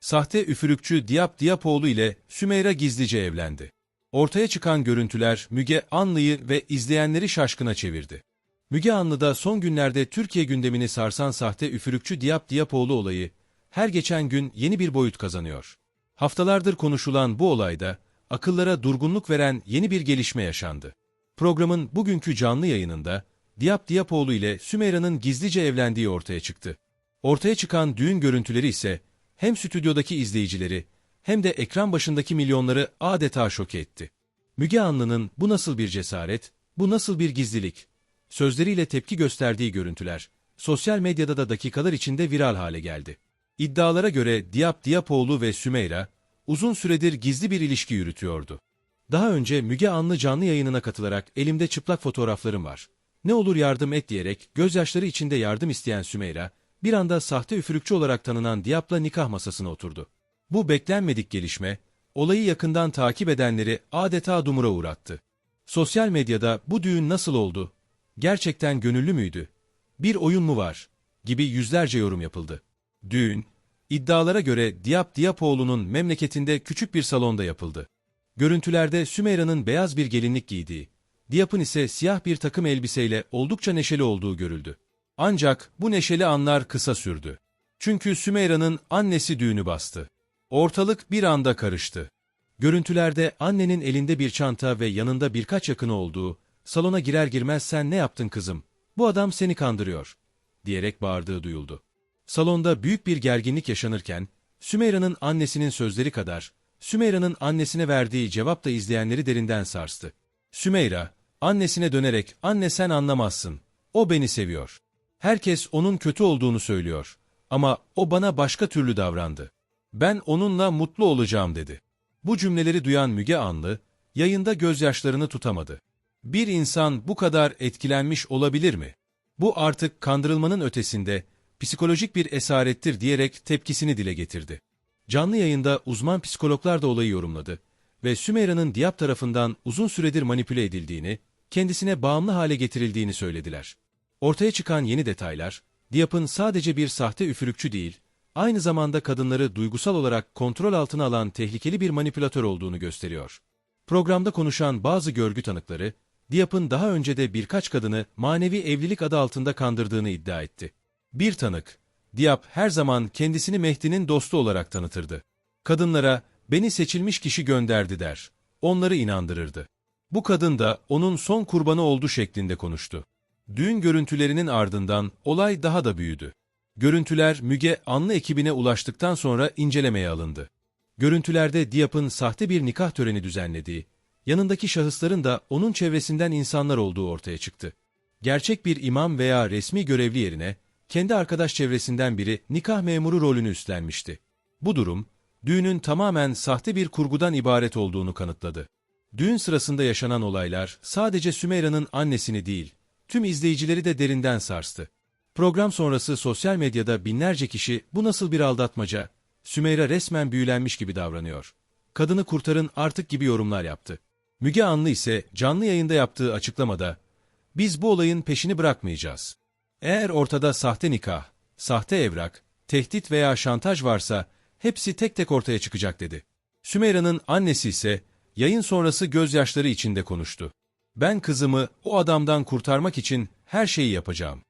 Sahte üfürükçü Diyap Diyapoğlu ile Sümeyra gizlice evlendi. Ortaya çıkan görüntüler Müge Anlı'yı ve izleyenleri şaşkına çevirdi. Müge Anlı'da son günlerde Türkiye gündemini sarsan sahte üfürükçü Diyap Diyapoğlu olayı her geçen gün yeni bir boyut kazanıyor. Haftalardır konuşulan bu olayda akıllara durgunluk veren yeni bir gelişme yaşandı. Programın bugünkü canlı yayınında Diyap Diyapoğlu ile Sümeyra'nın gizlice evlendiği ortaya çıktı. Ortaya çıkan düğün görüntüleri ise hem stüdyodaki izleyicileri hem de ekran başındaki milyonları adeta şoke etti. Müge Anlı'nın bu nasıl bir cesaret, bu nasıl bir gizlilik, sözleriyle tepki gösterdiği görüntüler, sosyal medyada da dakikalar içinde viral hale geldi. İddialara göre Diyap Diyapoğlu ve Sümeyra, uzun süredir gizli bir ilişki yürütüyordu. Daha önce Müge Anlı canlı yayınına katılarak elimde çıplak fotoğraflarım var. Ne olur yardım et diyerek gözyaşları içinde yardım isteyen Sümeyra, bir anda sahte üfürükçü olarak tanınan Diyap'la nikah masasına oturdu. Bu beklenmedik gelişme, olayı yakından takip edenleri adeta dumura uğrattı. Sosyal medyada bu düğün nasıl oldu? Gerçekten gönüllü müydü? Bir oyun mu var? Gibi yüzlerce yorum yapıldı. Düğün, iddialara göre Diyap Diyapoğlu'nun memleketinde küçük bir salonda yapıldı. Görüntülerde Sümeyra'nın beyaz bir gelinlik giydiği, Diyap'ın ise siyah bir takım elbiseyle oldukça neşeli olduğu görüldü. Ancak bu neşeli anlar kısa sürdü. Çünkü Sümeyra'nın annesi düğünü bastı. Ortalık bir anda karıştı. Görüntülerde annenin elinde bir çanta ve yanında birkaç yakını olduğu, salona girer girmez sen ne yaptın kızım, bu adam seni kandırıyor, diyerek bağırdığı duyuldu. Salonda büyük bir gerginlik yaşanırken, Sümeyra'nın annesinin sözleri kadar, Sümeyra'nın annesine verdiği cevap da izleyenleri derinden sarstı. Sümeyra, annesine dönerek, anne sen anlamazsın, o beni seviyor. Herkes onun kötü olduğunu söylüyor. Ama o bana başka türlü davrandı. Ben onunla mutlu olacağım dedi. Bu cümleleri duyan Müge Anlı, yayında gözyaşlarını tutamadı. Bir insan bu kadar etkilenmiş olabilir mi? Bu artık kandırılmanın ötesinde psikolojik bir esarettir diyerek tepkisini dile getirdi. Canlı yayında uzman psikologlar da olayı yorumladı ve Sümeyra'nın Diyap tarafından uzun süredir manipüle edildiğini, kendisine bağımlı hale getirildiğini söylediler. Ortaya çıkan yeni detaylar, Diyap'ın sadece bir sahte üfürükçü değil, aynı zamanda kadınları duygusal olarak kontrol altına alan tehlikeli bir manipülatör olduğunu gösteriyor. Programda konuşan bazı görgü tanıkları, Diyap'ın daha önce de birkaç kadını manevi evlilik adı altında kandırdığını iddia etti. Bir tanık, Diyap her zaman kendisini Mehdi'nin dostu olarak tanıtırdı. Kadınlara, beni seçilmiş kişi gönderdi der. Onları inandırırdı. Bu kadın da onun son kurbanı oldu şeklinde konuştu. Düğün görüntülerinin ardından olay daha da büyüdü. Görüntüler Müge Anlı ekibine ulaştıktan sonra incelemeye alındı. Görüntülerde Diyap'ın sahte bir nikah töreni düzenlediği, yanındaki şahısların da onun çevresinden insanlar olduğu ortaya çıktı. Gerçek bir imam veya resmi görevli yerine, kendi arkadaş çevresinden biri nikah memuru rolünü üstlenmişti. Bu durum, düğünün tamamen sahte bir kurgudan ibaret olduğunu kanıtladı. Düğün sırasında yaşanan olaylar sadece Sümeyra'nın annesini değil, tüm izleyicileri de derinden sarstı. Program sonrası sosyal medyada binlerce kişi bu nasıl bir aldatmaca, Sümeyra resmen büyülenmiş gibi davranıyor. Kadını kurtarın artık gibi yorumlar yaptı. Müge Anlı ise canlı yayında yaptığı açıklamada, biz bu olayın peşini bırakmayacağız. Eğer ortada sahte nikah, sahte evrak, tehdit veya şantaj varsa hepsi tek tek ortaya çıkacak dedi. Sümeyra'nın annesi ise yayın sonrası gözyaşları içinde konuştu. Ben kızımı o adamdan kurtarmak için her şeyi yapacağım.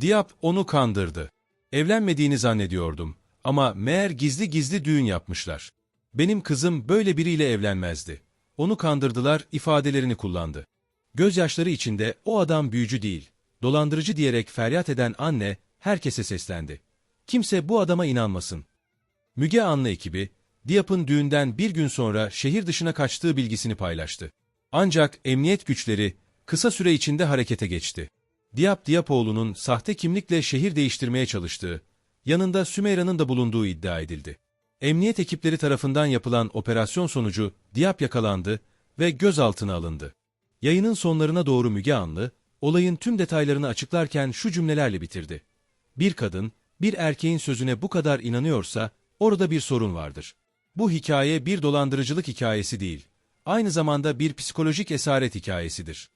Diap onu kandırdı. Evlenmediğini zannediyordum ama meğer gizli gizli düğün yapmışlar. Benim kızım böyle biriyle evlenmezdi. Onu kandırdılar ifadelerini kullandı. Gözyaşları içinde o adam büyücü değil, dolandırıcı diyerek feryat eden anne herkese seslendi. Kimse bu adama inanmasın. Müge Anlı ekibi, Diap'ın düğünden bir gün sonra şehir dışına kaçtığı bilgisini paylaştı. Ancak emniyet güçleri kısa süre içinde harekete geçti. Diap Diapoğlu'nun sahte kimlikle şehir değiştirmeye çalıştığı, yanında Sümeyra'nın da bulunduğu iddia edildi. Emniyet ekipleri tarafından yapılan operasyon sonucu Diap yakalandı ve gözaltına alındı. Yayının sonlarına doğru Müge Anlı, olayın tüm detaylarını açıklarken şu cümlelerle bitirdi. Bir kadın, bir erkeğin sözüne bu kadar inanıyorsa, orada bir sorun vardır. Bu hikaye bir dolandırıcılık hikayesi değil, aynı zamanda bir psikolojik esaret hikayesidir.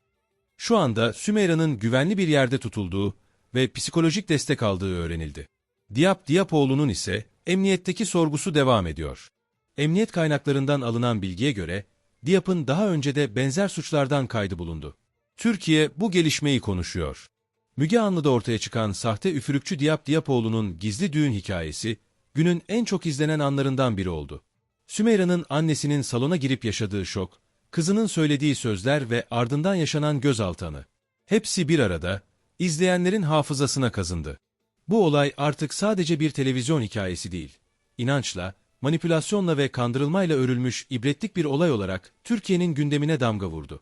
Şu anda Sümeyra'nın güvenli bir yerde tutulduğu ve psikolojik destek aldığı öğrenildi. Diyap Diyapoğlu'nun ise emniyetteki sorgusu devam ediyor. Emniyet kaynaklarından alınan bilgiye göre, Diap'ın daha önce de benzer suçlardan kaydı bulundu. Türkiye bu gelişmeyi konuşuyor. Müge Anlı'da ortaya çıkan sahte üfürükçü Diap Diapoğlu'nun gizli düğün hikayesi, günün en çok izlenen anlarından biri oldu. Sümeyra'nın annesinin salona girip yaşadığı şok, kızının söylediği sözler ve ardından yaşanan gözaltı Hepsi bir arada, izleyenlerin hafızasına kazındı. Bu olay artık sadece bir televizyon hikayesi değil. İnançla, manipülasyonla ve kandırılmayla örülmüş ibretlik bir olay olarak Türkiye'nin gündemine damga vurdu.